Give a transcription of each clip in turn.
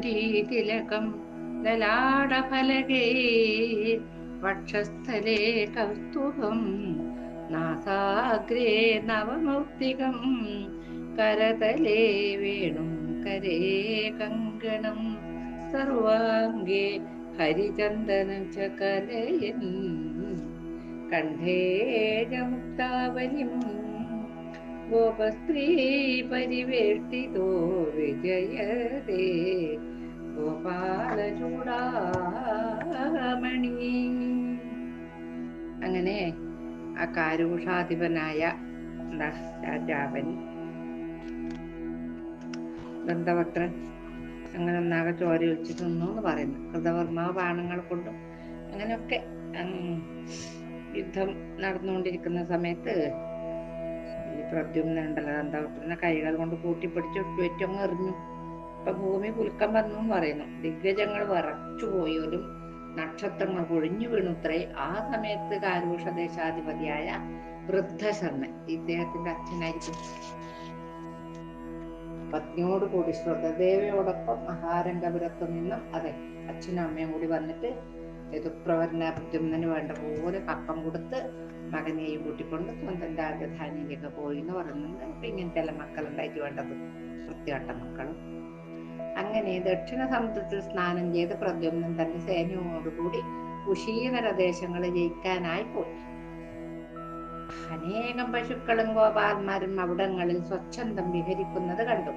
തിലകം ലലാടഫലകേ വക്ഷസ്ഥലേ കൗസ്തുഭം നാസാഗ്രേ നവമൗക്തികം കരതലേ വേണും കരേ കങ്കണം സർവാംഗേ ഹരിചന്ദനം ച കലയൻ കണ്ഠേ മുക്താവലിം പരിവേഷ്ടിതോ വിജയതേ. ഗോപാലചൂടാമണി അങ്ങനെ ആ കാരൂഷാധിപനായ രാജാവൻ ദന്തവക്രൻ അങ്ങനെ ഒന്നാകെ ചോര ഒഴിച്ച് നിന്നു എന്ന് പറയുന്നു. കൃതവർമ്മ ബാണങ്ങൾ കൊണ്ടും അങ്ങനെയൊക്കെ യുദ്ധം നടന്നുകൊണ്ടിരിക്കുന്ന സമയത്ത് ഈ പ്രദ്യുമ്നുണ്ടല്ലോ ദന്തവക്രനെ കൈകൾ കൊണ്ട് കൂട്ടിപ്പിടിച്ച് ചുറ്റും എറിഞ്ഞു. ഇപ്പൊ ഭൂമി കുലുക്കം വന്നു പറയുന്നു. ദിഗ്ഗജങ്ങൾ വിറച്ചു പോയാലും നക്ഷത്രങ്ങൾ പൊഴിഞ്ഞു വീണുത്രേ ആ സമയത്ത് കാരൂഷ ദേശാധിപതിയായ വൃദ്ധശർമ്മൻ ഇദ്ദേഹത്തിന്റെ അച്ഛനായിരിക്കും. പത്നിയോട് കൂടി ശ്രദ്ധദേവയോടൊപ്പം മഹാരംഗപുരത്തു നിന്നും അതെ അച്ഛനും അമ്മയും കൂടി വന്നിട്ട് എതിർപ്രവരന പ്രദ്യുമ്നന് വേണ്ട പോലെ കപ്പം കൊടുത്ത് മകനെയും കൂട്ടിക്കൊണ്ട് സ്വന്തം രാജധാനിയിലേക്ക് പോയി എന്ന് പറയുന്നുണ്ട് അപ്പൊ ഇങ്ങനത്തെ എല്ലാ മക്കളുണ്ടായിട്ട് വേണ്ടത്. വൃത്തികെട്ട മക്കളും. അങ്ങനെ ദക്ഷിണ സമുദ്രത്തിൽ സ്നാനം ചെയ്ത് പ്രദ്യുമ്നൻ തന്റെ സേനയോടുകൂടി കുശീനര ദേശങ്ങളെ ജയിക്കാനായി പോയി. അനേകം പശുക്കളും ഗോപാൽമാരും അവിടങ്ങളിൽ സ്വച്ഛന്തം വിഹരിക്കുന്നത് കണ്ടു.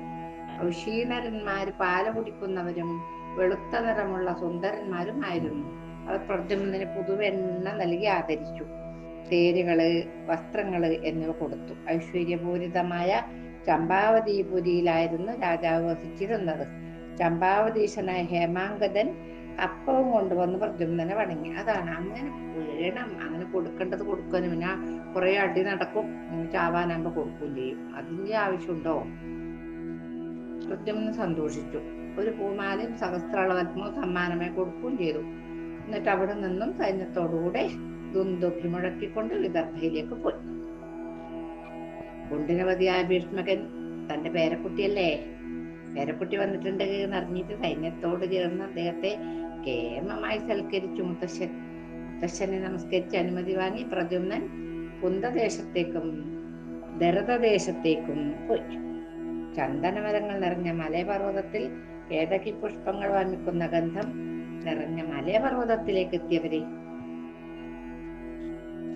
ഋഷീനരന്മാര് പാല കുടിക്കുന്നവരും വെളുത്ത നിറമുള്ള സുന്ദരന്മാരുമായിരുന്നു. അവർ പ്രദ്യുമ്നന് പുതുവെണ്ണ നൽകി ആദരിച്ചു. തേരുകൾ വസ്ത്രങ്ങൾ എന്നിവ കൊടുത്തു. ഐശ്വര്യപൂരിതമായ ചമ്പാവതിപുരിയിലായിരുന്നു രാജാവ് വസിച്ചിരുന്നത്. ചമ്പാവതീശനായ ഹേമാങ്കദൻ അപ്പവും കൊണ്ടുവന്ന് പ്രദ്യുമ്നെ വണങ്ങി. അതാണ് അങ്ങനെ വേണം. അങ്ങനെ കൊടുക്കേണ്ടത് കൊടുക്കാനും പിന്നെ കുറെ അടി നടക്കും. ചാവാനാകുമ്പോ കൊടുക്കുകയും ചെയ്യും അതിന്റെ ആവശ്യമുണ്ടോ? പ്രദ്യുമ്നൻ സന്തോഷിച്ചു. ഒരു പൂമാലയും സഹസ്രാളവത്മവും സമ്മാനമായി കൊടുക്കുകയും ചെയ്തു. എന്നിട്ട് അവിടെ നിന്നും സൈന്യത്തോടുകൂടെ ദുന്ദുഭി മുഴക്കിക്കൊണ്ട് വിദർഭയിലേക്ക് പോയി. കുണ്ടിനവതിയായ ഭീഷ്മകൻ തന്റെ പേരക്കുട്ടിയല്ലേ? പേരക്കുട്ടി വന്നിട്ടുണ്ട് എന്നറിഞ്ഞിട്ട് സൈന്യത്തോട് ചേർന്ന് അദ്ദേഹത്തെ കേമമായി സൽക്കരിച്ചു. മുത്തശ്ശൻ മുത്തശ്ശനെ നമസ്കരിച്ച് അനുമതി വാങ്ങി പ്രദ്യുമ്നൻ കുന്തദേശത്തേക്കും ദരതദേശത്തേക്കും പോയി. ചന്ദനമരങ്ങൾ നിറഞ്ഞ മലയപർവതത്തിൽ ഏതൊക്കെ പുഷ്പങ്ങൾ വാങ്ങിക്കുന്ന ഗന്ധം നിറഞ്ഞ മലയപർവതത്തിലേക്ക് എത്തിയവരെ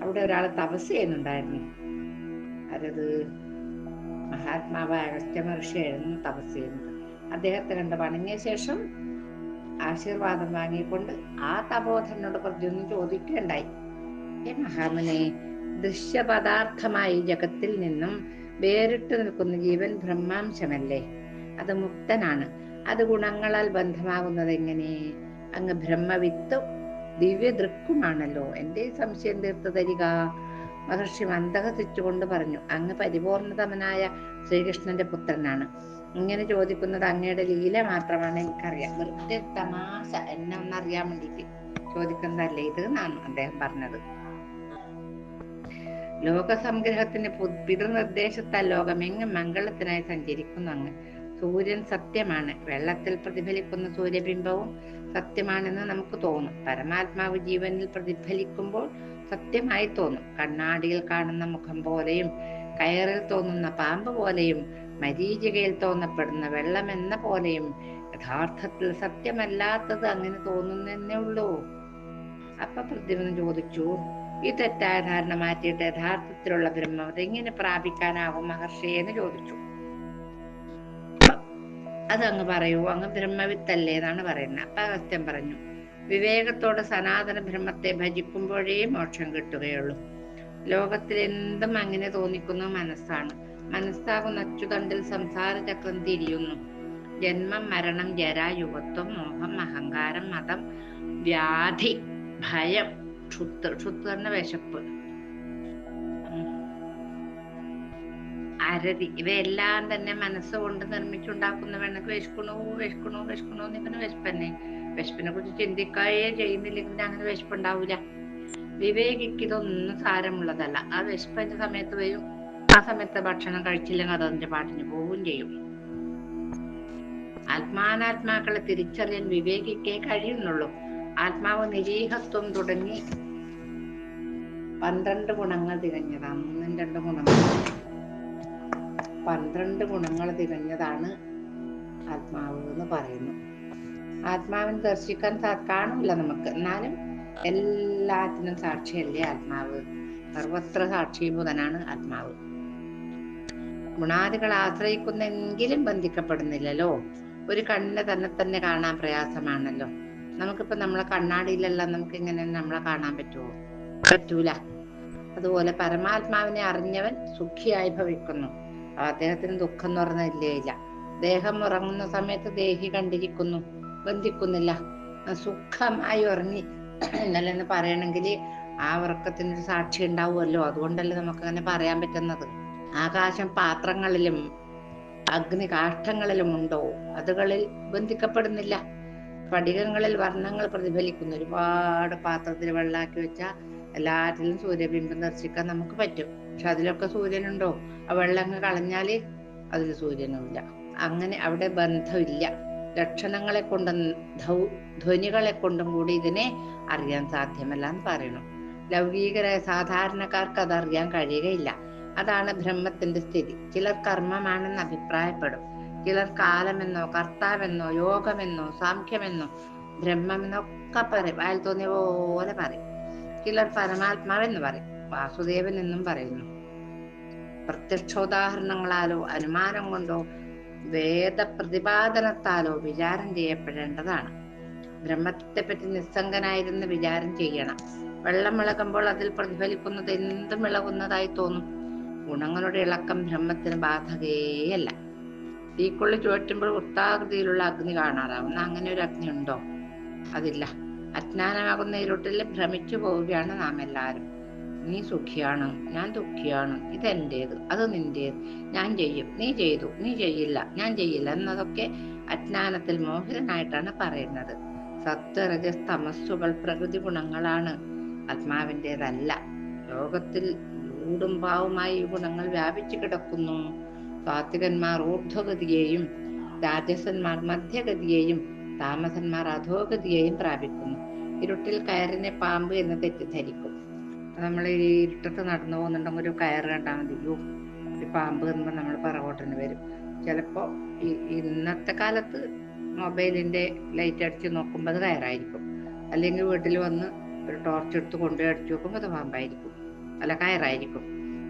അവിടെ ഒരാൾ തപസ് ചെയ്യുന്നുണ്ടായിരുന്നു. ആരത് മഹാത്മാവായ അഗസ്ത്യ മഹർഷിയായിരുന്നു തപസ് ചെയ്യുന്നത്. അദ്ദേഹത്തെ കണ്ട് വണങ്ങിയ ശേഷം ആശീർവാദം വാങ്ങിക്കൊണ്ട് ആ തപോധനോട് പ്രതിയൊന്നും ചോദിക്കുകയുണ്ടായി. ഏ മഹാമനെ ദൃശ്യപദാർത്ഥമായി ജഗത്തിൽ നിന്നും വേറിട്ട് നിൽക്കുന്ന ജീവൻ ബ്രഹ്മാംശമല്ലേ? അത് മുക്തനാണ്. അത് ഗുണങ്ങളാൽ ബന്ധമാകുന്നത് എങ്ങനെ? അങ്ങ് ബ്രഹ്മവിത്തും ദിവ്യദൃക്കുമാണല്ലോ. എന്റെ ഈ സംശയം തീർത്തു തരിക മഹർഷി മന്ദഹസിച്ചുകൊണ്ട് പറഞ്ഞു അങ്ങ് പരിപൂർണതമനായ ശ്രീകൃഷ്ണന്റെ പുത്രനാണ്. ഇങ്ങനെ ചോദിക്കുന്നത് അങ്ങയുടെ ലീല മാത്രമാണ് എനിക്കറിയാം. വെറുതെ തമാശ എന്നെ ഒന്നറിയാൻ വേണ്ടിയിട്ട് ചോദിക്കുന്നതല്ലേ ഇത് എന്നാണ് അദ്ദേഹം പറഞ്ഞത്. ലോകസംഗ്രഹത്തിന്റെ പിതൃനിർദ്ദേശത്താൽ ലോകമെങ്ങും മംഗളത്തിനായി സഞ്ചരിക്കുന്നു അങ്ങ്. സൂര്യൻ സത്യമാണ്. വെള്ളത്തിൽ പ്രതിഫലിക്കുന്ന സൂര്യബിംബവും സത്യമാണെന്ന് നമുക്ക് തോന്നും. പരമാത്മാവ് ജീവനിൽ പ്രതിഫലിക്കുമ്പോൾ സത്യമായി തോന്നും. കണ്ണാടിയിൽ കാണുന്ന മുഖം പോലെയും കയറിൽ തോന്നുന്ന പാമ്പ് പോലെയും മരീചികയിൽ തോന്നപ്പെടുന്ന വെള്ളം എന്ന പോലെയും യഥാർത്ഥത്തിൽ സത്യമല്ലാത്തത് അങ്ങനെ തോന്നുന്നേ ഉള്ളൂ. അപ്പൊ പ്രതിമന് ചോദിച്ചു ഈ തെറ്റായ ധാരണ മാറ്റിയിട്ട് യഥാർത്ഥത്തിലുള്ള ബ്രഹ്മം എങ്ങനെ പ്രാപിക്കാനാകും മഹർഷിയെ എന്ന് ചോദിച്ചു. അതങ്ങ് പറയൂ. അങ്ങ് ബ്രഹ്മവിത്തല്ലേ എന്നാണ് പറയുന്നത്. അപ്പൊ അഗസ്ത്യൻ പറഞ്ഞു. വിവേകത്തോടെ സനാതന ബ്രഹ്മത്തെ ഭജിക്കുമ്പോഴേ മോക്ഷം കിട്ടുകയുള്ളൂ. ലോകത്തിൽ എന്തും അങ്ങനെ തോന്നിക്കുന്ന മനസ്സാണ്. മനസ്സാകുന്ന അച്ചുതണ്ടിൽ സംസാര ചക്രം തിരിയുന്നു. ജന്മം മരണം ജര യുവത്വം മോഹം അഹങ്കാരം മതം വ്യാധി ഭയം ക്ഷുത്ത് ക്ഷുത്ത് വിശപ്പ്. അരതി. ഇവയെല്ലാം തന്നെ മനസ്സുകൊണ്ട് നിർമ്മിച്ചുണ്ടാക്കുന്ന വേണമെങ്കിൽ വിശക്കണോ വിശക്കണോ വിശക്കണോ എന്ന് ഇവന് വിശപ്പന്നെ. വിശപ്പിനെ കുറിച്ച് ചിന്തിക്കുകയേ ചെയ്യുന്നില്ലെങ്കിൽ അങ്ങനെ വിശപ്പുണ്ടാവില്ല വിവേകിക്ക് ഇതൊന്നും സാരമുള്ളതല്ല. ആ വിശപ്പിന്റെ സമയത്ത് വരും. ആ സമയത്ത് ഭക്ഷണം കഴിച്ചില്ലെങ്കിൽ അത് അതിന്റെ പാട്ടിന് പോവുകയും ചെയ്യും. ആത്മാനാത്മാക്കളെ തിരിച്ചറിയാൻ വിവേകിക്കേ കഴിയുന്നുള്ളൂ. ആത്മാവ് നിരീഹത്വം തുടങ്ങി പന്ത്രണ്ട് ഗുണങ്ങൾ തികഞ്ഞതാണ്. ഒന്നും രണ്ട് ഗുണങ്ങൾ. പന്ത്രണ്ട് ഗുണങ്ങൾ തികഞ്ഞതാണ് ആത്മാവ് എന്ന് പറയുന്നു. ആത്മാവിനെ ദർശിക്കാൻ കാണില്ല നമുക്ക്. എന്നാലും എല്ലാത്തിനും സാക്ഷിയല്ലേ ആത്മാവ്? സർവത്ര സാക്ഷീഭൂതനാണ് ആത്മാവ്. ഗുണാദികൾ ആശ്രയിക്കുന്നെങ്കിലും ബന്ധിക്കപ്പെടുന്നില്ലല്ലോ. ഒരു കണ്ണിനെ തന്നെ തന്നെ കാണാൻ പ്രയാസമാണല്ലോ. നമുക്കിപ്പോ നമ്മളെ കണ്ണാടിയിലെല്ലാം നമുക്ക് ഇങ്ങനെ നമ്മളെ കാണാൻ പറ്റുമോ പറ്റൂല. അതുപോലെ പരമാത്മാവിനെ അറിഞ്ഞവൻ സുഖിയായി ഭവിക്കുന്നു. അദ്ദേഹത്തിന് ദുഃഖം എന്ന് പറഞ്ഞാൽ ഇല്ലേ ദേഹം ഉറങ്ങുന്ന സമയത്ത് ദേഹി കണ്ടിരിക്കുന്നു. ബന്ധിക്കുന്നില്ല. സുഖമായി ഉറങ്ങി. എന്നല്ലെന്ന് പറയണമെങ്കിൽ ആ ഉറക്കത്തിനൊരു സാക്ഷി ഉണ്ടാവുമല്ലോ. അതുകൊണ്ടല്ലേ നമുക്ക് അങ്ങനെ പറയാൻ പറ്റുന്നത്. ആകാശം പാത്രങ്ങളിലും അഗ്നി കാഷ്ടങ്ങളിലും ഉണ്ടോ? അതുകളിൽ ബന്ധിക്കപ്പെടുന്നില്ല. പടികങ്ങളിൽ വർണങ്ങൾ പ്രതിഫലിക്കുന്നു. ഒരുപാട് പാത്രത്തിൽ വെള്ളാക്കി വെച്ചാൽ എല്ലാറ്റിലും സൂര്യബിംബം ദർശിക്കാൻ നമുക്ക് പറ്റും. പക്ഷെ അതിലൊക്കെ സൂര്യനുണ്ടോ? ആ വെള്ളം അങ്ങ് കളഞ്ഞാൽ അതിൽ സൂര്യനുമില്ല. അങ്ങനെ അവിടെ ബന്ധമില്ല. ലക്ഷണങ്ങളെ കൊണ്ടും ധ്വനികളെ കൊണ്ടും കൂടി ഇതിനെ അറിയാൻ സാധ്യമല്ല എന്ന് പറയണം ലൗകികരായ സാധാരണക്കാർക്ക് അത് അറിയാൻ കഴിയുകയില്ല. അതാണ് ബ്രഹ്മത്തിന്റെ സ്ഥിതി. ചിലർ കർമ്മമാണെന്ന് അഭിപ്രായപ്പെടും. ചിലർ കാലമെന്നോ കർത്താവെന്നോ യോഗമെന്നോ സാംഖ്യമെന്നോ ബ്രഹ്മമെന്നോ ഒക്കെ പറയും. അയാൾ തോന്നിയ പോലെ പറയും. ചിലർ പരമാത്മാവെന്ന് പറയും. വാസുദേവൻ എന്നും പറയുന്നു. പ്രത്യക്ഷോദാഹരണങ്ങളാലോ അനുമാനം കൊണ്ടോ വേദ പ്രതിപാദനത്താലോ വിചാരം ചെയ്യപ്പെടേണ്ടതാണ്. ബ്രഹ്മത്തെ പറ്റി നിസ്സംഗനായിരുന്ന് വിചാരം ചെയ്യണം. വെള്ളം ഇളകുമ്പോൾ അതിൽ പ്രതിഫലിക്കുന്നത് എന്തും ഇളകുന്നതായി തോന്നും. ഗുണങ്ങളുടെ ഇളക്കം ബ്രഹ്മത്തിന് ബാധകേയല്ല. തീക്കൊള്ളി ചുവറ്റുമ്പോൾ വൃത്താകൃതിയിലുള്ള അഗ്നി കാണാറാവുന്ന. അങ്ങനെ ഒരു അഗ്നി ഉണ്ടോ അതില്ല. അജ്ഞാനമാകുന്ന ഇരുട്ടിൽ ഭ്രമിച്ചു പോവുകയാണ് നാം എല്ലാവരും നീ സുഖിയാണ് ഞാൻ ദുഃഖിയാണ് ഇതെന്റേത് അത് നിന്റേത് ഞാൻ ചെയ്യും നീ ചെയ്തു നീ ചെയ്യില്ല ഞാൻ ചെയ്യില്ല എന്നതൊക്കെ അജ്ഞാനത്തിൽ മോഹിതനായിട്ടാണ് പറയുന്നത്. സത്വരജസ് തമസ്സുകൾ പ്രകൃതി ഗുണങ്ങളാണ് ആത്മാവിന്റെതല്ല. ലോകത്തിൽ ൂടും പാവുമായി ഈ ഗുണങ്ങൾ വ്യാപിച്ചു കിടക്കുന്നു. സാത്വികന്മാർ ഊർധ്വഗതിയെയും രാജസന്മാർ മധ്യഗതിയെയും താമസന്മാർ അധോഗതിയെയും പ്രാപിക്കുന്നു. ഇരുട്ടിൽ കയറിനെ പാമ്പ് എന്ന് തെറ്റിദ്ധരിക്കും. നമ്മൾ ഈ ഇരുട്ടത്ത് നടന്നു പോകുന്നുണ്ടെങ്കിൽ ഒരു കയറ് കണ്ടാൽ മതി. യോ ഒരു പാമ്പ് എന്ന് നമ്മൾ പറകോട്ടിന് വരും. ചിലപ്പോ ഈ ഇന്നത്തെ കാലത്ത് മൊബൈലിന്റെ ലൈറ്റ് അടിച്ച് നോക്കുമ്പോൾ അത് കയറായിരിക്കും. അല്ലെങ്കിൽ വീട്ടിൽ വന്ന് ഒരു ടോർച്ച് എടുത്ത് കൊണ്ടുപോയി അടിച്ചു നോക്കുമ്പോൾ അത് പാമ്പായിരിക്കും. അല്ല കയറായിരിക്കും.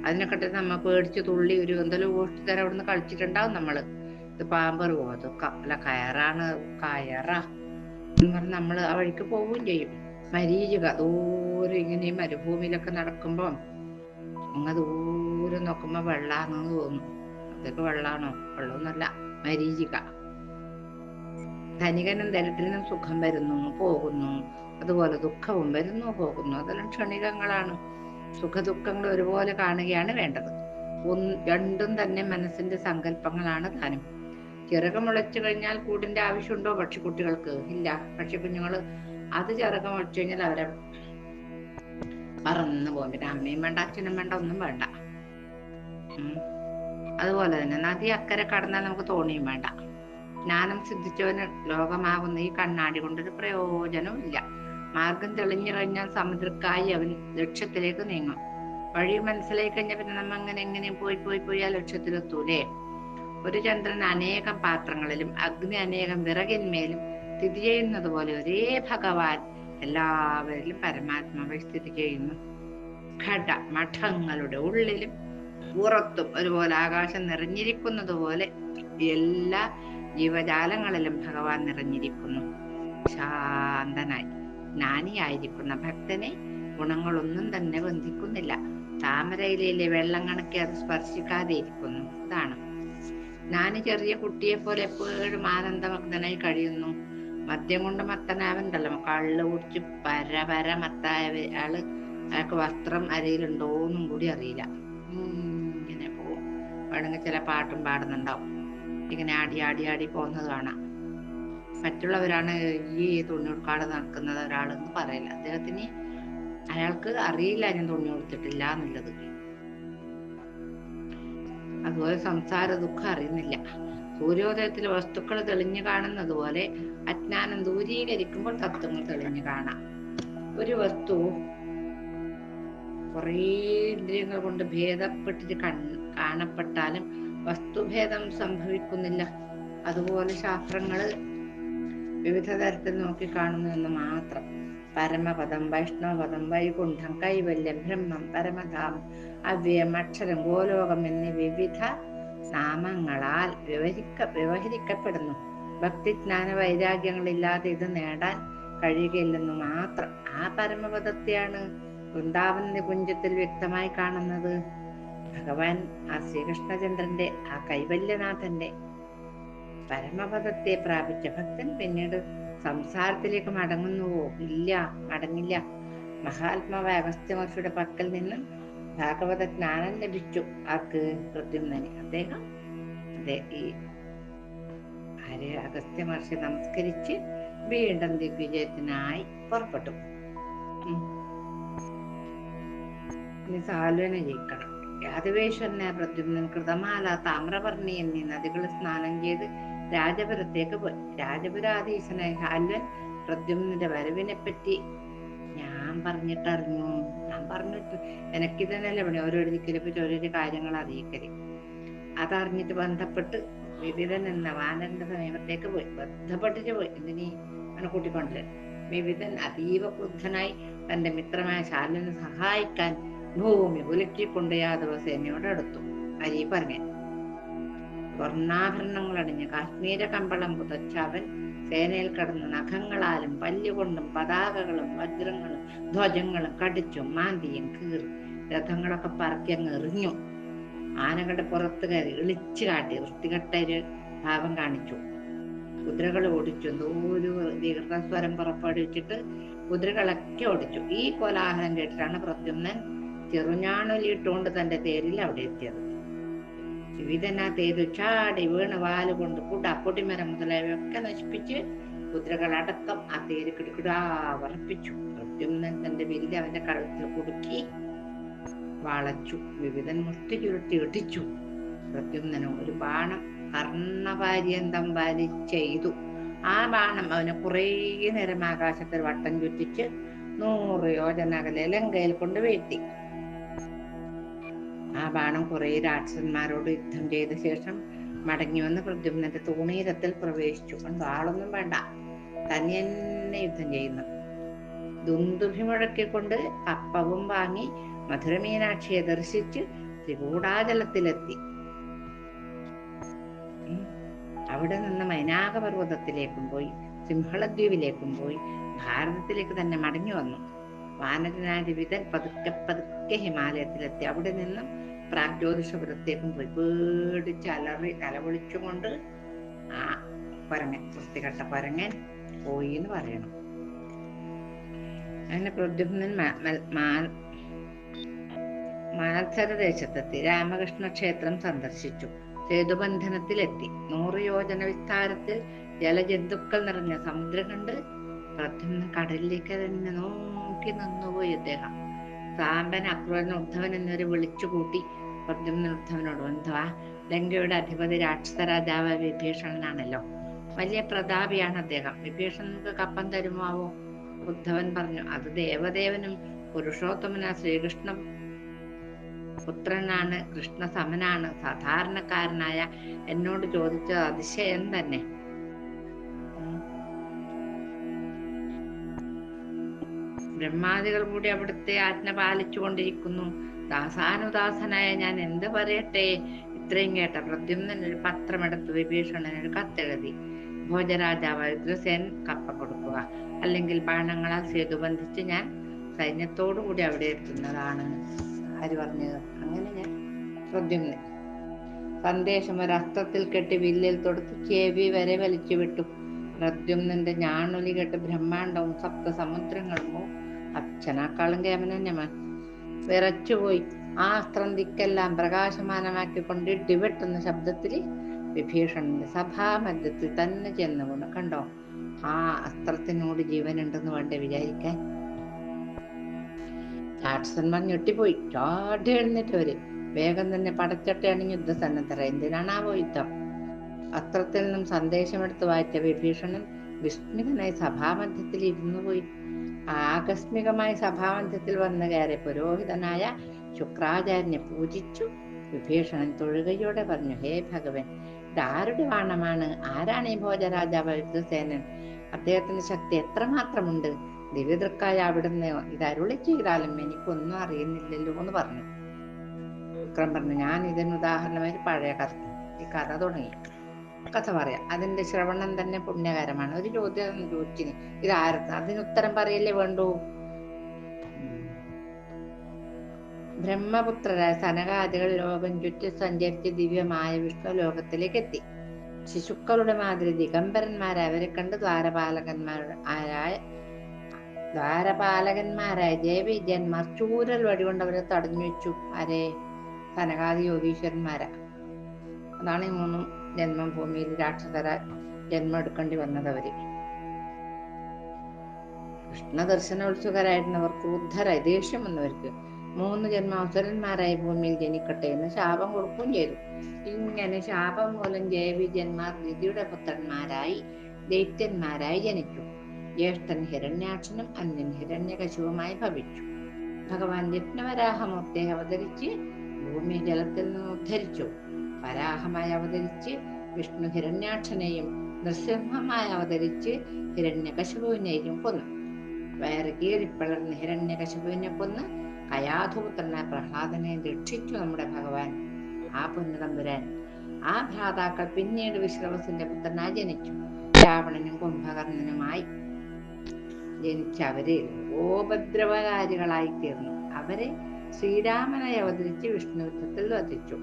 അതിനെക്കെട്ട് നമ്മ പേടിച്ച് തുള്ളി ഒരു എന്തെങ്കിലും ഊഷ്ടി തരം അവിടെ നിന്ന് കളിച്ചിട്ടുണ്ടാവും നമ്മൾ. ഇത് പാമ്പറുവോ അത് അല്ല കയറാണ്. കയറാ. എന്ന് പറഞ്ഞ് നമ്മൾ ആ വഴിക്ക് പോവുകയും ചെയ്യും. മരീചിക. ദൂരെ ഇങ്ങനെ മരുഭൂമിയിലൊക്കെ നടക്കുമ്പോ അങ്ങ് ദൂരം നോക്കുമ്പോ വെള്ളാണെന്ന് തോന്നും. അതൊക്കെ വെള്ളാണോ? വെള്ളമൊന്നല്ല മരീചിക. ധനികനും ദരിദ്രനും സുഖം വരുന്നു പോകുന്നു. അതുപോലെ ദുഃഖവും വരുന്നു പോകുന്നു. അതെല്ലാം ക്ഷണികങ്ങളാണ്. സുഖദുഃഖങ്ങൾ ഒരുപോലെ കാണുകയാണ് വേണ്ടത്. ഒന്ന് രണ്ടും തന്നെ മനസ്സിന്റെ സങ്കല്പങ്ങളാണ് ധനം ചിറക് മുളച്ചു കഴിഞ്ഞാൽ കൂടിന്റെ ആവശ്യമുണ്ടോ പക്ഷിക്കുട്ടികൾക്ക്? ഇല്ല. പക്ഷി കുഞ്ഞുങ്ങൾ അത് ചിറക് മുളച്ചു കഴിഞ്ഞാൽ അവരെ പറന്നു പോകും പിന്നെ അമ്മയും വേണ്ട അച്ഛനും വേണ്ട ഒന്നും വേണ്ട. അതുപോലെ തന്നെ നദി അക്കരെ കടന്നാൽ നമുക്ക് തോണിയും വേണ്ട. ജ്ഞാനം സിദ്ധിച്ചവന് ലോകമാകുന്ന ഈ കണ്ണാടി കൊണ്ടൊരു പ്രയോജനവും ഇല്ല. മാർഗം തെളിഞ്ഞു കഴിഞ്ഞാൽ സമുദ്രക്കായി അവൻ ലക്ഷ്യത്തിലേക്ക് നീങ്ങും. വഴി മനസ്സിലായി കഴിഞ്ഞാൽ പിന്നെ നമ്മ അങ്ങനെ എങ്ങനെ പോയി പോയി പോയി ആ ലക്ഷ്യത്തിലെത്തൂലേ? ഒരു ചന്ദ്രൻ അനേകം പാത്രങ്ങളിലും അഗ്നി അനേകം വിറകിന്മേലും സ്ഥിതി ചെയ്യുന്നത് പോലെ ഒരേ ഭഗവാൻ എല്ലാവരിലും പരമാത്മാവ് സ്ഥിതി ചെയ്യുന്നു. ഘട മഠങ്ങളുടെ ഉള്ളിലും പുറത്തും ഒരുപോലെ ആകാശം നിറഞ്ഞിരിക്കുന്നത് പോലെ എല്ലാ ജീവജാലങ്ങളിലും ഭഗവാൻ നിറഞ്ഞിരിക്കുന്നു. ശാന്തനായി ജ്ഞാനിയായിരിക്കുന്ന ഭക്തനെ ഗുണങ്ങളൊന്നും തന്നെ ബന്ധിക്കുന്നില്ല. താമരയിലെ വെള്ളം കണക്കെ അത് സ്പർശിക്കാതെ ഇരിക്കുന്നു. ഇതാണ് ജ്ഞാനി ചെറിയ കുട്ടിയെ പോലെ എപ്പോഴും ആനന്ദമഗ്നനായി കഴിയുന്നു. മദ്യം കൊണ്ട് മത്തനാവണ്ടല്ലോ. കള്ള് കുടിച്ച് പര പര മത്തായ ആൾ അയാൾക്ക് വസ്ത്രം അരയിലുണ്ടോന്നും കൂടി അറിയില്ല. ഇങ്ങനെ പോവും. വേണമെങ്കിൽ ചില പാട്ടും പാടുന്നുണ്ടാവും. ഇങ്ങനെ ആടി ആടി ആടി പോകുന്നത് കാണാം. മറ്റുള്ളവരാണ് ഈ തുണി കൊടുക്കാതെ നടക്കുന്നത് ഒരാളെന്ന് പറയില്ല. അദ്ദേഹത്തിന് അയാൾക്ക് അറിയില്ല ഞാൻ തുണി കൊടുത്തിട്ടില്ല എന്നുള്ളത്. അതുപോലെ സംസാര ദുഃഖം അറിയുന്നില്ല. സൂര്യോദയത്തിൽ വസ്തുക്കൾ തെളിഞ്ഞു കാണുന്നത് പോലെ അജ്ഞാനം ദൂരീകരിക്കുമ്പോൾ തത്വങ്ങൾ തെളിഞ്ഞു കാണാം. ഒരു വസ്തു കുറേ ഇന്ദ്രിയങ്ങൾ കൊണ്ട് ഭേദപ്പെട്ടിട്ട് കണ് കാണപ്പെട്ടാലും വസ്തുഭേദം സംഭവിക്കുന്നില്ല. അതുപോലെ ശാസ്ത്രങ്ങൾ വിവിധ തരത്തിൽ നോക്കി കാണുന്നു എന്ന് മാത്രം. പരമപദം വൈഷ്ണവപദം വൈകുണ്ഠം കൈവല്യം ബ്രഹ്മം പരമധാമം അവ്യയം അക്ഷരം ഗോലോകം എന്നീ വിവിധ നാമങ്ങളാൽ വിവരിക്ക വ്യവഹരിക്കപ്പെടുന്നു. ഭക്തിജ്ഞാന വൈരാഗ്യങ്ങളില്ലാതെ ഇത് നേടാൻ കഴിയുകയില്ലെന്ന് മാത്രം ആ പരമപദത്തെയാണ് വൃന്ദാവൻ നിപുഞ്ചത്തിൽ വ്യക്തമായി കാണുന്നത്. ഭഗവാൻ ആ ശ്രീകൃഷ്ണചന്ദ്രന്റെ ആ കൈവല്യനാഥന്റെ പരമപദത്തെ പ്രാപിച്ച ഭക്തൻ പിന്നീട് സംസാരത്തിലേക്ക് മടങ്ങുന്നുവോ? ഇല്ല മടങ്ങില്ല. മഹാത്മാവായ അഗസ്ത്യ മഹർഷിയുടെ പക്കൽ നിന്നും ഭാഗവത ജ്ഞാനം ലഭിച്ചു. ആർക്ക് പ്രദ്യുമ്നന് അദ്ദേഹം ഈ ആര്യ അഗസ്ത്യ മഹർഷി നമസ്കരിച്ച് വീണ്ടും ദിഗ്വിജയത്തിനായി പുറപ്പെട്ടു. ഇനി സാലുവിനെ ജയിക്കണം. യാദവേശ്വരനെ പ്രദ്യുമ്നൻ കൃതമാല താമ്രപർണി എന്നീ നദികൾ സ്നാനം ചെയ്ത് രാജപുരത്തേക്ക് പോയി. രാജപുരാധീശനായ ഹാൽവൻ പ്രദ്യുമ്നന്റെ വരവിനെ പറ്റി ഞാൻ പറഞ്ഞിട്ടറിഞ്ഞു. പറഞ്ഞിട്ട് എനിക്കിതന്നെയല്ലേ പണി? ദിക്കിലെ പറ്റി ഓരോരോ കാര്യങ്ങൾ അറിയിക്കൽ. അതറിഞ്ഞിട്ട് ബന്ധപ്പെട്ട് വിവിധൻ എന്ന വാനരന്റെ സമീപത്തേക്ക് പോയി. ബന്ധപ്പെട്ടിട്ട് പോയി. എന്തിനീ അവനെ കൂട്ടിക്കൊണ്ട് വിവിധൻ അതീവ ക്രുദ്ധനായി തന്റെ മിത്രമായ ശാലിനെ സഹായിക്കാൻ ഭൂമി ഉലക്കിക്കൊണ്ട് യാദവ സേനയോട് അടുത്തു അരി പറഞ്ഞു. സ്വർണാഭരണങ്ങൾ അണിഞ്ഞ് കാശ്മീര കമ്പളം പുതച്ച അവൻ സേനയിൽ കടന്ന് നഖങ്ങളാലും പല്ലുകൊണ്ടും പതാകകളും വജ്രങ്ങളും ധ്വജങ്ങളും കടിച്ചും മാന്തിയും കീറി. രഥങ്ങളൊക്കെ പറക്കി അങ്ങ് എറിഞ്ഞു. ആനകളുടെ പുറത്ത് കയറി ഇളിച്ചു കാട്ടി വൃത്തികെട്ട ഒരു ഭാവം കാണിച്ചു. കുതിരകൾ ഓടിച്ചു. എന്തോ ഒരു ദീർഘസ്വരം പുറപ്പെടുവിച്ചിട്ട് കുതിരകളൊക്കെ ഓടിച്ചു. ഈ കോലാഹലം കേട്ടിട്ടാണ് പ്രദ്യുമ്നൻ ചെറുഞാണൊലിയിട്ടുകൊണ്ട് തന്റെ തേരിൽ അവിടെ എത്തിയത്. വിവിധന തേരു ചാടി വീണ് വാലുകൊണ്ട് കുട കൊടിമരം മുതലായവയൊക്കെ നശിപ്പിച്ച് കുതിരകളടക്കം ആ തേര് കിടുകിടാ വറപ്പിച്ചു. പ്രദ്യുമ്നൻ തന്റെ വില്ല് അവന്റെ കഴുത്തിൽ കുടുക്കി വളച്ചു. വിവിധൻ മുഷ്ടി ചുരുട്ടി ഇടിച്ചു. പ്രദ്യുമ്നനോ ഒരു ബാണം കർണപാര്യന്തം വാരി ചെയ്തു. ആ ബാണം അവനെ കുറേ നേരം ആകാശത്തിൽ വട്ടം ചുറ്റിച്ച് നൂറ് യോജന അകലെ ലങ്കയിൽ കൊണ്ട് വീഴ്ത്തി. ബാണം കുറേ രാക്ഷസന്മാരോട് യുദ്ധം ചെയ്ത ശേഷം മടങ്ങി വന്ന് പ്രദ്യുമ്നന്റെ തൂണീരത്തിൽ പ്രവേശിച്ചു. കൊണ്ട് ആളൊന്നും വേണ്ട. തന്നെ തന്നെ യുദ്ധം ചെയ്യുന്നു. ദുന്ദുഭി മുഴക്കിക്കൊണ്ട് അപ്പവും വാങ്ങി മധുരമീനാക്ഷിയെ ദർശിച്ച് ത്രികൂടാചലത്തിലെത്തി. അവിടെ നിന്ന് മൈനാക പർവതത്തിലേക്കും പോയി സിംഹളദ്വീപിലേക്കും പോയി ഭാരതത്തിലേക്ക് തന്നെ മടങ്ങി വന്നു. വാനരനായ വിതൻ പതുക്കെ പതുക്കെ ഹിമാലയത്തിലെത്തി. അവിടെ നിന്നും പ്രാഗ്ജ്യോതിഷപുരത്തേക്കും പോയി പേടിച്ച് അലറി തലവിളിച്ചുകൊണ്ട് ആ പരങ്ങൻ വൃത്തികെട്ട പരങ്ങൻ പോയി എന്ന് പറയണം. അങ്ങനെ പ്രദ്യുമ്നൻ മാനസര ദേശത്തെത്തി. രാമകൃഷ്ണ ക്ഷേത്രം സന്ദർശിച്ചു. സേതുബന്ധനത്തിലെത്തി നൂറ് യോജന വിസ്താരത്തിൽ ജലജന്തുക്കൾ നിറഞ്ഞ സമുദ്രം കണ്ട് പ്രദ്യുമ്നൻ കടലിലേക്ക് തന്നെ നോക്കി നിന്നുപോയി അദ്ദേഹം. സാമ്പൻ അക്രൂരൻ ഉദ്ധവൻ എന്നൊരു വിളിച്ചുകൂട്ടി പ്രദ്യുമ്നൻ ഉദ്ധവനോട് ഉദ്ധവ ലങ്കയുടെ അധിപതി രാക്ഷസ രാജാവ് വിഭീഷണനാണല്ലോ. വലിയ പ്രതാപിയാണ് അദ്ദേഹം. വിഭീഷണനുക്ക് കപ്പം തരുമാവോ? ഉദ്ധവൻ പറഞ്ഞു അത് ദേവദേവനും പുരുഷോത്തമന ശ്രീകൃഷ്ണ പുത്രനാണ് കൃഷ്ണ സമനാണ് സാധാരണക്കാരനായ എന്നോട് ചോദിച്ചത് അതിശയം തന്നെ. ബ്രഹ്മാദികൾ കൂടി അവിടുത്തെ ആജ്ഞ പാലിച്ചു കൊണ്ടിരിക്കുന്നു ദാസാനുദാസനായ ഞാൻ എന്ത് പറയട്ടെ? ഇത്രയും കേട്ട പ്രദ്യുമ്നൻ ഒരു പത്രമെടുത്ത് വിഭീഷണൻ ഒരു കത്തെഴുതി. ഭോജരാജാവ് ഉഗ്രസേൻ കപ്പ കൊടുക്കുക. അല്ലെങ്കിൽ ബാണങ്ങളാൽ സേതു ബന്ധിച്ച് ഞാൻ സൈന്യത്തോടു കൂടി അവിടെ എത്തുന്നതാണ്. ആര് പറഞ്ഞത് അങ്ങനെ ഞാൻ പ്രദ്യുമ്നൻ. സന്ദേശം ഒരു അസ്ത്രത്തിൽ കെട്ടി വില്ലിൽ തൊടുത്ത് ചേവി വരെ വലിച്ചു വിട്ടു. പ്രദ്യുമ്നന്റെ ഞാണൊലി കെട്ട് ബ്രഹ്മാണ്ടവും സപ്ത സമുദ്രങ്ങളും അച്ഛനേക്കാളും കേമനന്യമാൻ വിറച്ചുപോയി. ആ അസ്ത്രം ദിക്കെല്ലാം പ്രകാശമാനമാക്കിക്കൊണ്ട് ഇടിവെട്ടുന്ന ശബ്ദത്തിൽ വിഭീഷണന്റെ സഭാമധ്യത്തിൽ തന്നെ ചെന്ന് കൊണ്ട്? കണ്ടോ ആ അസ്ത്രത്തിനോട് ജീവനുണ്ടെന്ന് വേണ്ടേ വിചാരിക്കാൻ? രാക്ഷസന്മാർ ഞെട്ടിപ്പോയി ചാടി എഴുന്നേറ്റവര്. വേഗം തന്നെ പടച്ചട്ട അണിഞ്ഞ് യുദ്ധസന്നദ്ധര എന്തിനാണാവോ യുദ്ധം അത്രത്തിൽ നിന്നും സന്ദേശമെടുത്ത് വായിച്ച വിഭീഷണൻ വിസ്മിതനായി സഭാമധ്യത്തിൽ ഇരുന്നു പോയി ആകസ്മികമായി സഭാമധ്യത്തിൽ വന്നു കയറിയ പുരോഹിതനായ ശുക്രാചാര്യനെ പൂജിച്ചു വിഭീഷണൻ തൊഴുകയോടെ പറഞ്ഞു ഹേ ഭഗവൻ ഇതാരുടെ വാണമാണ്? ആരാണ് ഈ ഭോജരാജാവ് യുദ്ധസേനൻ അദ്ദേഹത്തിന്റെ ശക്തി എത്രമാത്രമുണ്ട്? ദിവ്യദൃക്കായ അവിടുന്ന് ഇത് അരുളി ചെയ്താലും എനിക്കൊന്നും അറിയുന്നില്ലല്ലോ എന്ന് പറഞ്ഞു. വിക്രം പറഞ്ഞു ഞാൻ ഇതിന് ഉദാഹരണമായി പഴയ കഥ ഈ കഥ തുടങ്ങി. കഥ പറയാം. അതിന്റെ ശ്രവണം തന്നെ പുണ്യകരമാണ്. ഒരു ചോദ്യം ചോദിച്ചിന്. ഇത് ആരത്ത് അതിന് ഉത്തരം പറയല്ലേ വേണ്ടൂ? ബ്രഹ്മപുത്രരായ സനകാദികൾ ലോകം ചുറ്റി സഞ്ചരിച്ച് ദിവ്യമായ വിഷ്ണു ലോകത്തിലേക്ക് എത്തി. ശിശുക്കളുടെ മാതിരി ദിഗംബരന്മാരെ അവരെ കണ്ട് ദ്വാരപാലകന്മാരുടെ ആരായ ദ്വാരപാലകന്മാരായ ജയവിജയന്മാർ ചൂരൽ വടികൊണ്ട് അവരെ തടഞ്ഞു വെച്ചു. ആരെ? സനകാദി യോഗീശ്വരന്മാരാ. അതാണ് ഈ മൂന്നും ജന്മം ഭൂമിയിൽ രാക്ഷസര ജന്മം എടുക്കേണ്ടി വന്നത് അവർ കൃഷ്ണ ദർശനോത്സുകരായിരുന്നവർ ക്രുദ്ധരായി ദേഷ്യം വന്നവർക്ക് മൂന്ന് ജന്മാവസരന്മാരായി ഭൂമിയിൽ ജനിക്കട്ടെ എന്ന് ശാപം കൊടുക്കുകയും ചെയ്തു. ഇങ്ങനെ ശാപം മൂലം ജയവിജയന്മാർ നിധിയുടെ പുത്രന്മാരായി ദൈത്യന്മാരായി ജനിച്ചു. ജ്യേഷ്ഠൻ ഹിരണ്യാക്ഷനും അന്യൻ ഹിരണ്യകശുവുമായി ഭവിച്ചു. ഭഗവാൻ യജ്ഞവരാഹമൂർത്തിയെ അവതരിച്ച് ഭൂമി ജലത്തിൽ നിന്ന് ഉദ്ധരിച്ചു. വരാഹമായി അവതരിച്ച് വിഷ്ണു ഹിരണ്യാക്ഷനെയും നൃസിംഹമായി അവതരിച്ച് ഹിരണ്യകശുവിനെയും കൊന്നു. വയറ് കീറിപ്പിളർന്ന് ഹിരണ്യകശുവിനെ കൊന്ന് കയാധുപുത്രനായ പ്രഹ്ലാദനെ രക്ഷിച്ചു നമ്മുടെ ഭഗവാൻ. ആ പുണ്യതമ്പുരാൻ ആ ഭ്രാതാക്കൾ പിന്നീട് വിശ്രവസിന്റെ പുത്രനായി ജനിച്ചു. രാവണനും കുംഭകർണനുമായി ജനിച്ച അവർ ഉപദ്രവകാരികളായി തീർന്നു. അവരെ ശ്രീരാമനായി അവതരിച്ച് വിഷ്ണു യുദ്ധത്തിൽ വധിച്ചു.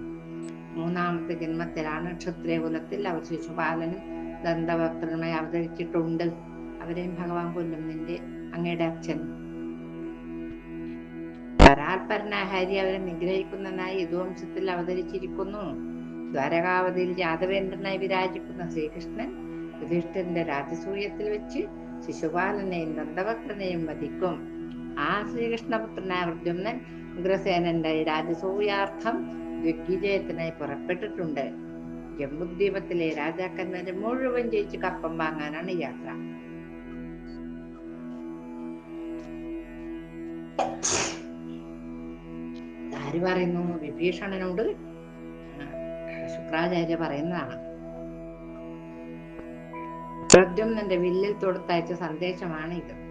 മൂന്നാമത്തെ ജന്മത്തിലാണ് ക്ഷത്രിയ കുലത്തിൽ അവർ ശിശുപാലനും ദന്തഭക്തനുമായി അവതരിച്ചിട്ടുണ്ട്. അവരെയും ഭഗവാൻ കൊല്ലും നിന്റെ അങ്ങയുടെ അച്ഛൻ. പരാൽപരനായ ഹരി അവരെ നിഗ്രഹിക്കുന്നതിനായി യദുവംശത്തിൽ അവതരിച്ചിരിക്കുന്നു. ദ്വാരകാവതിയിൽ ജാതവേന്ദ്രനായി വിരാജിക്കുന്ന ശ്രീകൃഷ്ണൻ യുധിഷ്ഠിരന്റെ രാജസൂയത്തിൽ വെച്ച് ശിശുപാലനെയും ദന്തഭക്തനെയും വധിക്കും. ആ ശ്രീകൃഷ്ണപുത്രനായ പ്രദ്യുമ്നൻ ഉഗ്രസേനന്റെ രാജസൂയാർത്ഥം ദിഗ്വിജയത്തിനായി പുറപ്പെട്ടിട്ടുണ്ട്. ജമ്മുദ്വീപത്തിലെ രാജാക്കന്മാരെ മുഴുവൻ ജയിച്ച് കപ്പം വാങ്ങാനാണ് യാത്ര. ആര് പറയുന്നു? വിഭീഷണനോട് ശുക്രാചാര്യ പറയുന്നതാണ്. പ്രദ്യുമ്നന്റെ വില്ലിൽ തൊടുത്തയച്ച സന്ദേശമാണ് ഇത്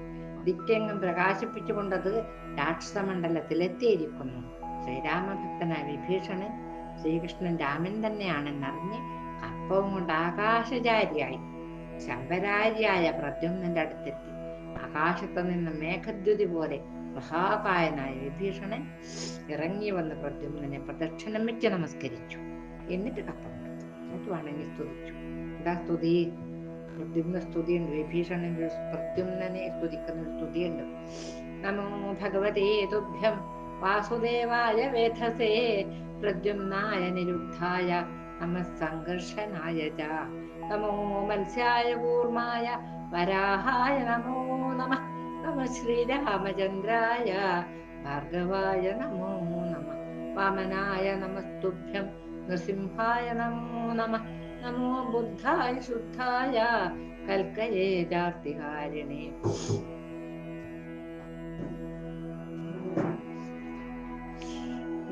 ദിക്കെങ്ങും പ്രകാശിപ്പിച്ചുകൊണ്ടത് രാക്ഷസ രാക്ഷസമണ്ഡലത്തിൽ എത്തിയിരിക്കുന്നു ശ്രീരാമഭക്തനായ വിഭീഷണൻ ശ്രീകൃഷ്ണൻ രാമൻ തന്നെയാണെന്നറിഞ്ഞ് കപ്പവും കൊണ്ട് ആകാശചാരിയായി. ശമ്പരാരിയായ പ്രദ്യുമ്നന്റെ അടുത്തെത്തി. ആകാശത്ത് നിന്ന് മേഘദ്യുതി പോലെ മഹാകായനായ വിഭീഷണൻ ഇറങ്ങി വന്ന് പ്രദ്യുമ്നെ പ്രദക്ഷിണം വെച്ച് നമസ്കരിച്ചു. എന്നിട്ട് കപ്പം എന്നിട്ട് വണങ്ങി സ്തുതിച്ചു. എന്താ സ്തുതി. പ്രദ്യുമ്ന സ്തുതിയുണ്ട്. വിഭീഷണന്റെ പ്രദ്യുമ്നെ സ്തുതിക്കുന്ന ഒരു സ്തുതിയുണ്ട്. നമോ ഭഗവതേ തുഭ്യം. വാസുദേവായ വേധസേ. പ്രദ്യുമ്നായ നിരുദ്ധായ. നമ സംഘർഷനായ ച നമോ മത്സ്യായ കൂർമായ. വരാഹായ നമോ നമ. നമ ശ്രീരാമചന്ദ്രായ. ഭാർഗവായ നമോ നമ. വാമനായ നമസ്തുഭ്യം. നൃസിംഹായ നമോ നമ. നമോ ബുദ്ധായ ശുദ്ധായ കൽക്കയേ ജാർത്തിഹാരിണേ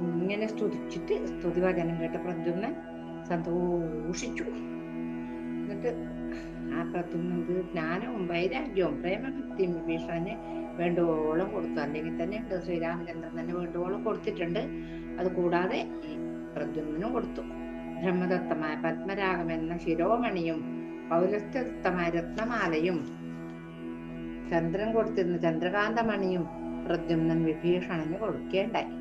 ഇങ്ങനെ സ്തുതിച്ചിട്ട് സ്തുതിവചനം കേട്ട പ്രദ്യുമ്നൻ സന്തോഷിച്ചു. എന്നിട്ട് ആ പ്രദ്യുമ്നക്ക് ജ്ഞാനവും വൈരാഗ്യവും പ്രേമഭക്തിയും വിഭീഷണന് വേണ്ടോളം കൊടുത്തു. അല്ലെങ്കിൽ തന്നെ ശ്രീരാമചന്ദ്രൻ തന്നെ വേണ്ടോളം കൊടുത്തിട്ടുണ്ട്. അത് കൂടാതെ പ്രദ്യുമ്നും കൊടുത്തു. ബ്രഹ്മദത്തമായ പത്മരാഗം എന്ന ശിരോമണിയും പൗലസ്ത്യദത്തമായ രത്നമാലയും ചന്ദ്രൻ കൊടുത്തിരുന്ന ചന്ദ്രകാന്തമണിയും പ്രദ്യുമ്നൻ വിഭീഷണന് കൊടുക്കേണ്ടായി.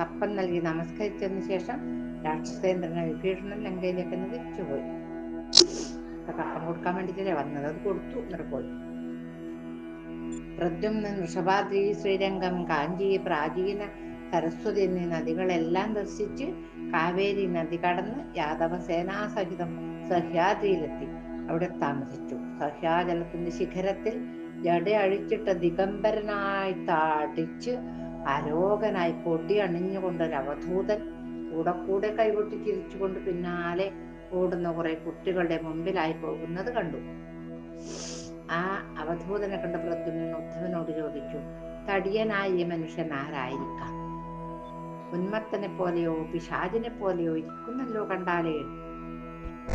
കപ്പം നൽകി നമസ്കരിച്ചതിന് ശേഷം രാക്ഷസേന്ദ്രനെ വിഭീഷണൻ ലങ്കയിലേക്ക് തിരിച്ചുപോയി. കപ്പം കൊടുക്കാൻ വേണ്ടിട്ടല്ലേ വന്നത്? അത് കൊടുത്തു എന്നിട്ട് പോയി. പ്രദ്യുമ്നൻ വൃഷഭാദ്രി ശ്രീരംഗം കാഞ്ചി പ്രാചീന സരസ്വതി എന്നീ നദികളെല്ലാം ദർശിച്ച് കാവേരി നദി കടന്ന് യാദവ സേനാസഹിതം സഹ്യാദ്രിയിലെത്തി. അവിടെ താമസിച്ചു. സഹ്യാജലത്തിന്റെ ശിഖരത്തിൽ ജട അഴിച്ചിട്ട ദിഗംബരനായി താടിച്ച് അരോഗനായി പൊടി അണിഞ്ഞുകൊണ്ട് ഒരു അവധൂതൻ കൂടെ കൂടെ കൈകൊട്ടി ചിരിച്ചുകൊണ്ട് പിന്നാലെ ഓടുന്ന കുറെ കുട്ടികളുടെ മുമ്പിലായി പോകുന്നത് കണ്ടു. ആ അവധൂതനെ കണ്ട പ്രദ്യുമ്നൻ ഉദ്ധവനോട് ചോദിച്ചു തടിയനായ ഈ മനുഷ്യൻ ആരായിരിക്കാം? ഉന്മത്തനെ പോലെയോ പിശാചിനെ പോലെയോ ഇരിക്കുന്നല്ലോ കണ്ടാലേ.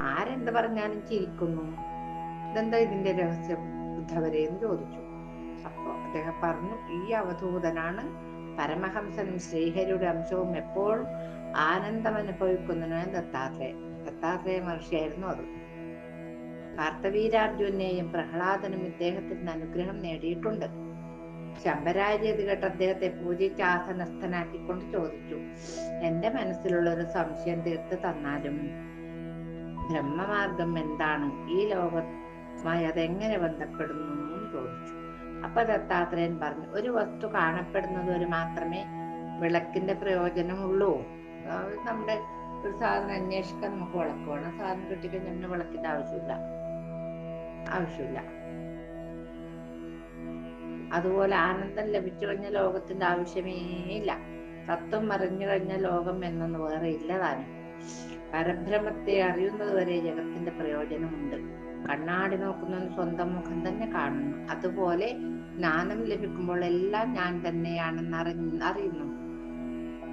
ആരെന്ത് പറഞ്ഞാലും ചിരിക്കുന്നു. ഇതെന്താ ഇതിന്റെ രഹസ്യം? ഉദ്ധവരെ എന്ന് ചോദിച്ചു. അപ്പൊ അദ്ദേഹം പറഞ്ഞു ഈ അവധൂതനാണ് പരമഹംസനും ശ്രീഹരിയുടെ അംശവും എപ്പോഴും ആനന്ദം അനുഭവിക്കുന്നതിനാണ് ദത്താത്രേയ ദത്താത്രേയ മഹർഷിയായിരുന്നു അത്. കാർത്തവീരാർജുനെയും പ്രഹ്ലാദനും ഇദ്ദേഹത്തിന്റെ അനുഗ്രഹം നേടിയിട്ടുണ്ട്. ശമ്പരാജി അത് കേട്ട് അദ്ദേഹത്തെ പൂജിച്ച് ആസനസ്ഥനാക്കിക്കൊണ്ട് ചോദിച്ചു. എന്റെ മനസ്സിലുള്ള ഒരു സംശയം തീർത്ത് തന്നാലും ബ്രഹ്മമാർഗം എന്താണ്? ഈ ലോകമായി അതെങ്ങനെ ബന്ധപ്പെടുന്നു? ചോദിച്ചു. അപ്പൊ ദത്താത്രേയൻ പറഞ്ഞു ഒരു വസ്തു കാണപ്പെടുന്നത് ഒരു മാത്രമേ വിളക്കിന്റെ പ്രയോജനമുള്ളൂ. നമ്മുടെ ഒരു സാധനം അന്വേഷിക്കാൻ നമുക്ക് വിളക്ക് വേണം. സാധനം കിട്ടിക്കഴിഞ്ഞാൽ വിളക്കിന്റെ ആവശ്യമില്ല. ആവശ്യമില്ല. അതുപോലെ ആനന്ദം ലഭിച്ചു കഴിഞ്ഞ ലോകത്തിന്റെ ആവശ്യമേ ഇല്ല. തത്വം അറിഞ്ഞു കഴിഞ്ഞ ലോകം എന്നൊന്ന് വേറെ ഇല്ല താനും. പരബ്രഹ്മത്തെ അറിയുന്നത് വരെ ജഗത്തിന്റെ പ്രയോജനമുണ്ട്. കണ്ണാടി നോക്കുന്നവൻ സ്വന്തം മുഖം തന്നെ കാണുന്നു. അതുപോലെ ജ്ഞാനം ലഭിക്കുമ്പോൾ എല്ലാം ഞാൻ തന്നെയാണെന്ന് അറിഞ്ഞ അറിയുന്നു.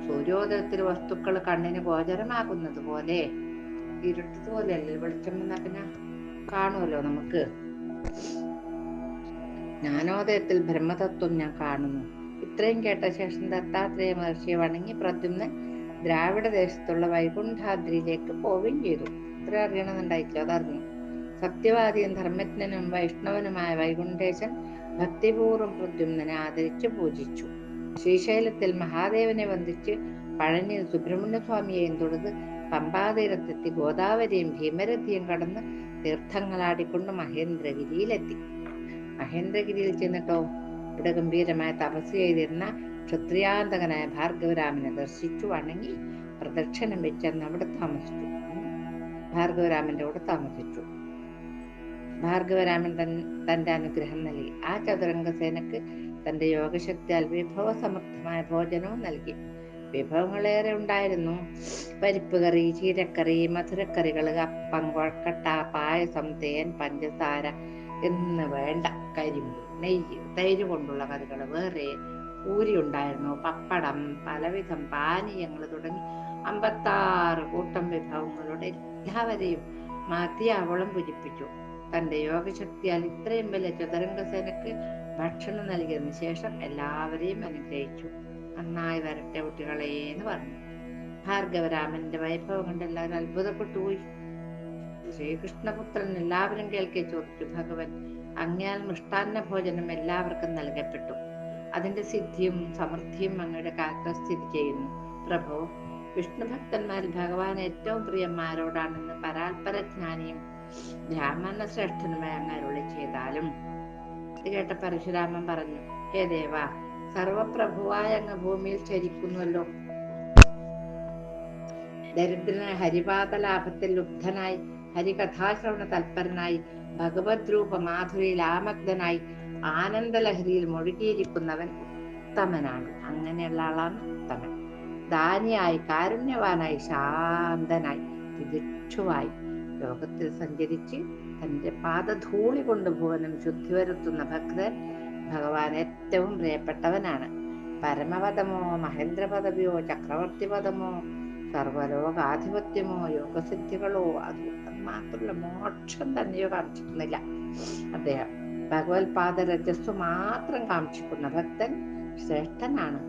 സൂര്യോദയത്തിൽ വസ്തുക്കൾ കണ്ണിന് ഗോചരമാകുന്നത് പോലെ ഇരുട്ടത് വെളിച്ചം വന്നാൽ പിന്നെ കാണുമല്ലോ നമുക്ക്. ജ്ഞാനോദയത്തിൽ ബ്രഹ്മതത്വം ഞാൻ കാണുന്നു. ഇത്രയും കേട്ട ശേഷം ദത്താത്രേയ മഹർഷിയെ വണങ്ങി പ്രദ്യുമ്നൻ ദ്രാവിഡ ദേശത്തുള്ള വൈകുണ്ഠാദ്രിയിലേക്ക് പോവുകയും ചെയ്തു. ഇത്ര അറിയണമെന്നുണ്ടായിട്ടില്ല അതറിഞ്ഞു. സത്യവാദിയും ധർമ്മജ്ഞനും വൈഷ്ണവനുമായ വൈകുണ്ഠേശൻ ഭക്തിപൂർവം പ്രദ്യുമ്നനെ ആദരിച്ച് പൂജിച്ചു. ശ്രീശൈലത്തിൽ മഹാദേവനെ വന്ദിച്ച് പഴനി സുബ്രഹ്മണ്യസ്വാമിയെയും തൊഴുത് പമ്പാതീരത്തെത്തി ഗോദാവരിയും ഭീമരഥിയും കടന്ന് തീർത്ഥങ്ങളാടിക്കൊണ്ട് മഹേന്ദ്രഗിരിയിലെത്തി. മഹേന്ദ്രഗിരിയിൽ ചെന്നിട്ടോ ഇവിടെ ഗംഭീരമായ തപസ് ചെയ്തിരുന്ന ക്ഷത്രിയാന്തകനായ ഭാർഗവരാമനെ ദർശിച്ചു വണങ്ങി പ്രദക്ഷിണം വെച്ചെന്ന് അവിടെ താമസിച്ചു. ഭാർഗവരാമന്റെ കൂടെ താമസിച്ചു. ഭാർഗവരാമൻ തൻ തന്റെ അനുഗ്രഹം നൽകി. ആ ചതുരംഗസേനക്ക് തന്റെ യോഗശക്തിയാൽ വിഭവ സമൃദ്ധമായ ഭോജനവും നൽകി. വിഭവങ്ങളേറെ ഉണ്ടായിരുന്നു. പരിപ്പ് കറി ചീരക്കറി മധുരക്കറികൾ അപ്പം കൊഴക്കട്ട പായസം തേൻ പഞ്ചസാര എന്ന് വേണ്ട. കരിമ്പ് നെയ്യ് തൈര് കൊണ്ടുള്ള കറികൾ വേറെ പൂരി ഉണ്ടായിരുന്നു പപ്പടം പലവിധം പാനീയങ്ങൾ തുടങ്ങി അമ്പത്താറ് കൂട്ടം വിഭവങ്ങളുടെ എല്ലാവരെയും അവളം പൂജിപ്പിച്ചു തന്റെ യോഗശക്തിയാൽ ഇത്രയും വലിയ ചതുരംഗസേനക്ക് ഭക്ഷണം നൽകിയതിനു ശേഷം എല്ലാവരെയും അനുഗ്രഹിച്ചു. നന്നായി വരട്ടെ കുട്ടികളെ എന്ന് പറഞ്ഞു. ഭാർഗവരാമന്റെ വൈഭവം കണ്ട് എല്ലാവരും അത്ഭുതപ്പെട്ടു പോയി. ശ്രീകൃഷ്ണപുത്രൻ എല്ലാവരും കേൾക്കെ ചോദിച്ചു ഭഗവൻ അങ്ങയാൽ മൃഷ്ടാന്ന ഭോജനം എല്ലാവർക്കും നൽകപ്പെട്ടു. അതിന്റെ സിദ്ധിയും സമൃദ്ധിയും അങ്ങയുടെ കാക്ക സ്ഥിതി ചെയ്യുന്നു. പ്രഭു വിഷ്ണു ഭക്തന്മാരിൽ ഭഗവാൻ ഏറ്റവും പ്രിയന്മാരോടാണെന്ന് പരാൽപരജ്ഞാനിയും ബ്രാഹ്മണ ശ്രേഷ്ഠനുമായി അങ്ങ് അരുളി ചെയ്താലും. ഇത് കേട്ട പരശുരാമൻ പറഞ്ഞു ഹേ ദേവ സർവപ്രഭുവായ അങ്ങ് ഭൂമിയിൽ ചരിക്കുന്നുവല്ലോ. ദരിദ്രനായ ഹരിപാത ലാഭത്തിൽ ലുബ്ധനായി ഹരികഥാശ്രവണ തൽപരനായി ഭഗവത് രൂപ മാധുരിയിൽ ആമഗ്ധനായി ആനന്ദലഹരിയിൽ മുഴുകിയിരിക്കുന്നവൻ ഉത്തമനാണ്. അങ്ങനെയുള്ള ആളാണ് ഉത്തമൻ. ദാനിയായി കാരുണ്യവാനായി ശാന്തനായി വിദിക്ഷുവായി ലോകത്തിൽ സഞ്ചരിച്ച് തന്റെ പാദധൂളി കൊണ്ട് ഭുവനം ശുദ്ധി വരുത്തുന്ന ഭക്തൻ ഭഗവാൻ ഏറ്റവും പ്രിയപ്പെട്ടവനാണ്. പരമപദമോ മഹേന്ദ്രപദവിയോ ചക്രവർത്തി പദമോ സർവലോകാധിപത്യമോ യോഗസിദ്ധികളോ അത് മാത്രമല്ല മോക്ഷം തന്നെയോ കാണിച്ചിരുന്നില്ല അദ്ദേഹം ഭഗവത് രജസ് മാത്രം കാണിച്ചിരിക്കുന്ന ഭക്തൻ ശ്രേഷ്ഠനാണ്.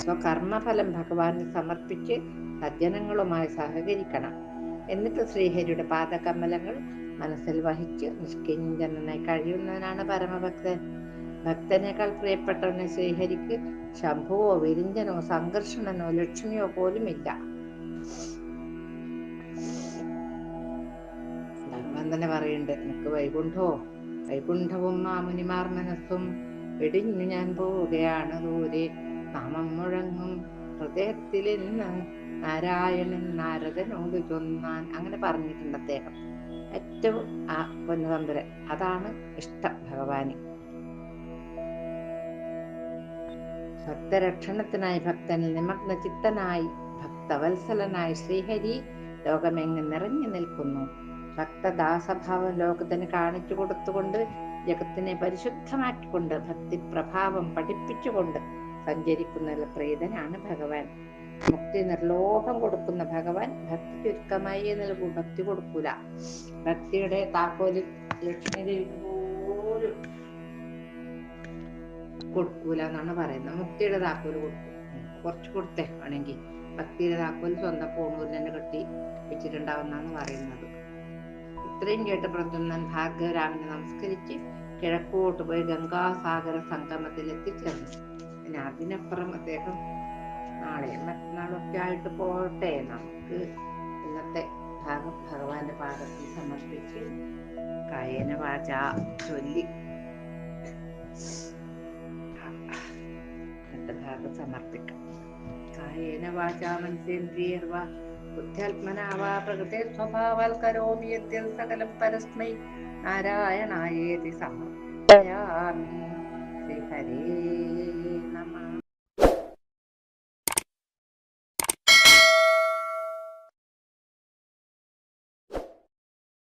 സ്വകർമ്മഫലം ഭഗവാന് സമർപ്പിച്ച് സജ്ജനങ്ങളുമായി സഹകരിക്കണം. എന്നിട്ട് ശ്രീഹരിയുടെ പാദകമലങ്ങൾ മനസ്സിൽ വഹിച്ച് നിഷ്കിഞ്ചനായി കഴിയുന്നവനാണ് പരമഭക്തൻ. ഭക്തനേക്കാൾ പ്രിയപ്പെട്ടവനെ ശ്രീഹരിക്ക് ശംഭുവോ വിരിഞ്ചനോ സംഘർഷണനോ ലക്ഷ്മിയോ പോലും തന്നെ പറയുന്നുണ്ട്. എനിക്ക് വൈകുണ്ഠോ വൈകുണ്ഠവും മാമുനിമാർ മനസ്സും വെടിഞ്ഞു ഞാൻ പോവുകയാണ് ദൂരെ. നാമം മുഴങ്ങും ഹൃദയത്തിൽ ഇന്ന് നാരായണൻ നാരദനോട് ചൊന്നാൻ അങ്ങനെ പറഞ്ഞിട്ടുണ്ട് അദ്ദേഹം. ഏറ്റവും ആ പൊന്നുതമ്പുരൻ. അതാണ് ഇഷ്ടം ഭഗവാന്. ഭക്തരക്ഷണത്തിനായി ഭക്തനിൽ നിമഗ്ന ചിത്തനായി ഭക്തവത്സലനായി ശ്രീഹരി ലോകമെങ്ങും നിറഞ്ഞു നിൽക്കുന്നു. ഭക്തദാസഭാവം ലോകത്തിന് കാണിച്ചു കൊടുത്തുകൊണ്ട് ജഗത്തിനെ പരിശുദ്ധമാക്കിക്കൊണ്ട് ഭക്തി പ്രഭാവം പഠിപ്പിച്ചുകൊണ്ട് സഞ്ചരിക്കുന്ന പ്രീതനാണ് ഭഗവാൻ. മുക്തി നിർലോഭം കൊടുക്കുന്ന ഭഗവാൻ ഭക്തി ചുരുക്കമായി നൽകൂ ഭക്തി കൊടുക്കൂല. ഭക്തിയുടെ താക്കോലിൽ ലക്ഷ്മി പോലും കൊടുക്കൂല എന്നാണ് പറയുന്നത്. മുക്തിയുടെ താക്കോൽ കൊടുക്കും. കുറച്ച് കൊടുത്തേ വേണമെങ്കിൽ ഭക്തിയുടെ താക്കോൽ സ്വന്തം പൂണൂരിൽ തന്നെ കെട്ടി വെച്ചിട്ടുണ്ടാവുന്നാണ് പറയുന്നത്. ഇത്രയും കേട്ട് പ്രദ്യുമ്നൻ ഭാർഗവരാമനെ നമസ്കരിച്ച് കിഴക്കോട്ട് പോയി ഗംഗാസാഗര സംഗമത്തിൽ എത്തിച്ചേർന്നു പിന്നെ അതിനപ്പുറം അദ്ദേഹം നാളെ മറ്റന്നാളൊക്കെ ആയിട്ട് പോട്ടെ നമുക്ക് ഇന്നത്തെ ഭാഗം ഭഗവാന്റെ പാദത്തിൽ സമർപ്പിച്ച് കായന വാച ചൊല്ലി. ഭാഗം സമർപ്പിക്കാം. കായേന വാചാ മനസേന്ദ്രിയർവാ ബുദ്ധ്യാത്മനാവാ പ്രകൃതി സ്വഭാവാൽ കരോമി യദ്യൽ സകലം പരസ്മൈ. നാരായണായേതി സമർപ്പയാമി. ശ്രീഹരേ.